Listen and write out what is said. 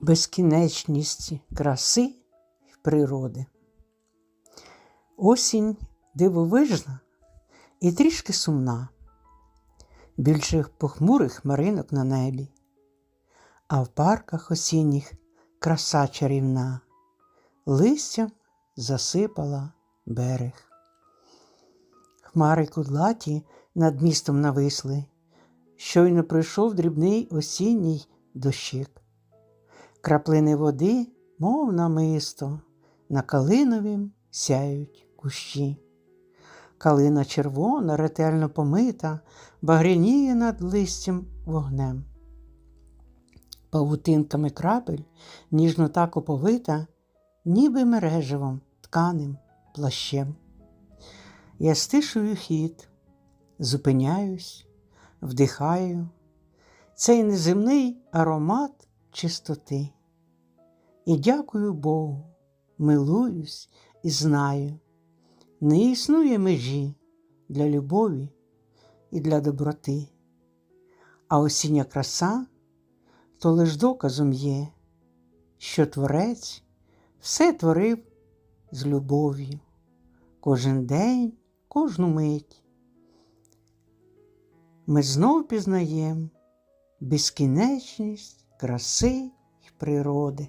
безкінечність краси й природи. Осінь дивовижна і трішки сумна, більше похмурих хмаринок на небі, а в парках осінніх краса чарівна, листям засипала берег. Хмари кудлаті над містом нависли, щойно пройшов дрібний осінній дощик. Краплини води, мов намисто, на калиновім сяють кущі. Калина червона, ретельно помита, багряніє над листям вогнем. Павутинками крапель ніжно так оповита, ніби мереживом тканим плащем. Я стишую хід, зупиняюсь, вдихаю цей неземний аромат чистоти. І дякую Богу, милуюсь і знаю, не існує межі для любові і для доброти, а осіння краса то лиш доказом є, що Творець все творив з любов'ю кожен день, кожну мить. Ми знов пізнаємо безкінечність краси й природи.